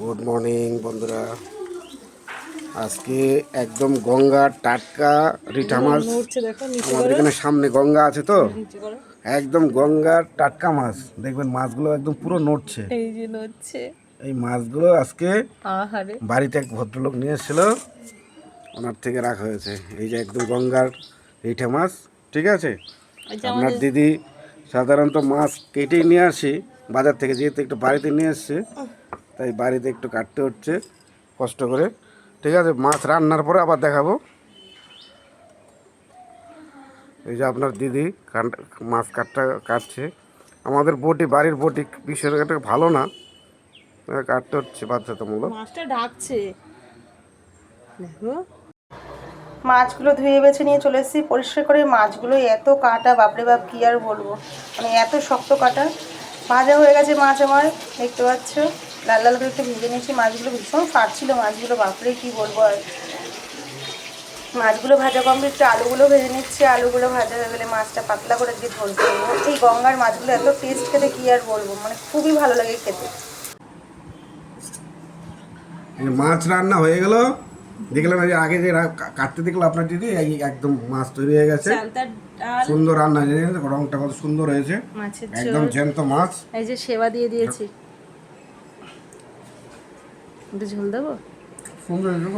Good morning বন্ধুরা। আজকে একদম গঙ্গার টাটকা রিঠা মাছ। দেখো নিচে আমাদের এখানে সামনে গঙ্গা আছে তো? একদম গঙ্গার টাটকা মাছ। দেখবেন মাছগুলো একদম পুরো নড়ছে। এই যে নড়ছে। এই মাছগুলো আজকে বাড়িতে এক ভদ্রলোক নিয়ে এসেছিল। ওনার থেকে রাখা হয়েছে। এই যে একদম গঙ্গার রিঠা মাছ ঠিক আছে? আপনার দিদি সাধারণত মাছ কেটেই নিয়ে আসি বাজার থেকে যেহেতু একটু বাড়িতে নিয়ে এসছে। তাই বাড়িতে একটু কাটতে হচ্ছে, কষ্ট করে। ঠিক আছে, মাছ রান্নার পরে আবার দেখাবো। এই যে আপনার দিদি মাছ কাটটা কাটছে। আমাদের বটি, বাড়ির বটি বিষয়টা ভালো না। কাটতে হচ্ছে, বাধ্যতামূলক। মাছটা ডাকছে। দেখো। মাছগুলো ধুয়ে বেছে নিয়ে চলে এসেছি। পরিষ্কার করে মাছগুলো এত কাটা, বাপরে বাপ, কি আর বলব? মানে এত শক্ত কাটা। ভাজা হয়ে গেছে মাছ আমার, দেখতে পাচ্ছ? লাল লাল করে একটু ভেজে নিয়েছি। মাছগুলো ভীষণ ফাটছিল। মাছগুলো বাপরে কি বলব আর? মাছগুলো ভাজা কমপ্লিট আলুগুলো ভেজে নিচ্ছে। আলুগুলো ভাজা হয়ে গেলে মাছটা পাতলা করে দিয়ে ঝোল করব এই গঙ্গার মাছগুলো এত টেস্ট খেতে কি আর বলব? মানে খুবই ভালো লাগে খেতে। মাছ রান্না হয়ে গেল। দেখলাম যে আগে যে কাটতে দেখল আপনার দিদি একদম মাছ তৈরি হয়ে গেছে। সুন্দর রান্না রংটা কত সুন্দর হয়েছে। একদম জ্যান্ত মাছ। এই যে সেবা দিয়ে দিয়েছি। একটু ঝোল দেবো? সুন্দর হয়েছে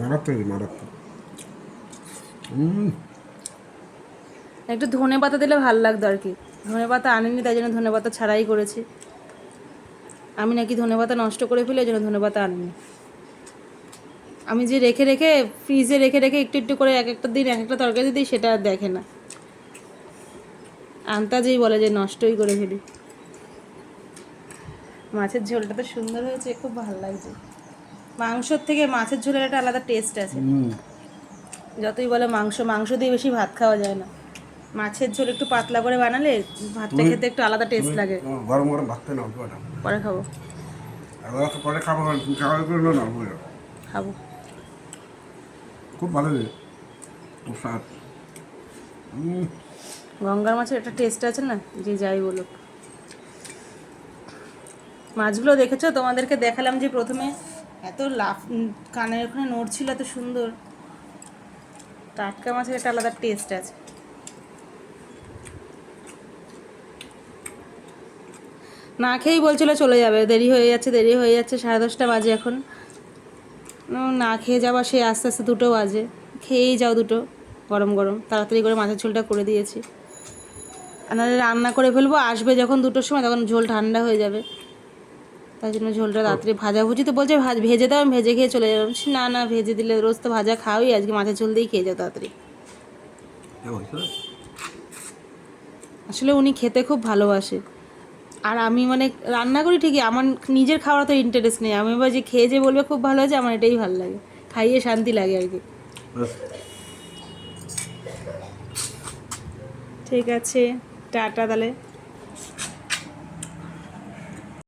মারাত্মক মারাত্মক। একটু ধনে পাতা দিলে ভালো লাগতো আর কি। ধনে পাতা আনেনি তাই জন্য ধনে পাতা ছাড়াই করেছি। আমি নাকি ধনে পাতা নষ্ট করে ফেলে এই জন্য ধনে পাতা আনিনি। আমি যে রেখে রেখে ফ্রিজে রেখে রেখে একটু একটু করে এক একটা দিন এক একটা তরকারি দিই সেটা দেখে না। আন্তাজেই বলে যে নষ্টই করে ফেলি। মাছের ঝোলটা তো সুন্দর হয়েছে খুব ভালো লাগছে। মাংসর থেকে মাছের ঝোলের একটা আলাদা টেস্ট আছে। যতই বলে মাংস মাংস দিয়ে বেশি ভাত খাওয়া যায় না। মাছের ঝোল একটু পাতলা করে বানালে ভাতটা খেতে একটু আলাদা টেস্ট লাগে। গরম গরম ভাত নাও পরে খাব। পরে খাব না, না। খাব। খুব ভালো খুব স্বাদ। গঙ্গার মাছের একটা টেস্ট আছে না যে যাই বলুক। মাছগুলো দেখেছ? তোমাদেরকে দেখালাম যে প্রথমে এত লাফ কানের ওখানে নড়ছিল এত সুন্দর। টাটকা মাছের একটা আলাদা টেস্ট আছে। না খেয়েই বলছিল চলে যাবে, দেরি হয়ে যাচ্ছে, দেরি হয়ে যাচ্ছে, সাড়ে দশটা বাজে এখন। না খেয়ে যাওয়া সে আস্তে আস্তে দুটো বাজে। খেয়েই যাও দুটো, গরম গরম, তাড়াতাড়ি করে মাছের ঝোলটা করে দিয়েছি। আর রান্না করে ফেলব, আসবে যখন দুটোর সময়, তখন ঝোল ঠান্ডা হয়ে যাবে। তাই জন্য ঝোলটা রাত্রে ভাজাভুজি তো বলছে ভাজ ভেজে দাও আমি ভেজে খেয়ে চলে যাব। না না ভেজে দিলে রোজ তো ভাজা খাওয়াই আজকে মাছের ঝোল দিয়েই খেয়ে যাও তাড়াতাড়ি। আসলে উনি খেতে খুব ভালোবাসে। আর আমি মানে রান্না করি ঠিকই আমার নিজের খাওয়ার তো ইন্টারেস্ট নেই। আমি এবার যে খেয়ে যে বলবে খুব ভালো হয়েছে আমার এটাই ভালো লাগে। খাইয়ে শান্তি লাগে আর কি। ঠিক আছে টাটা তাহলে।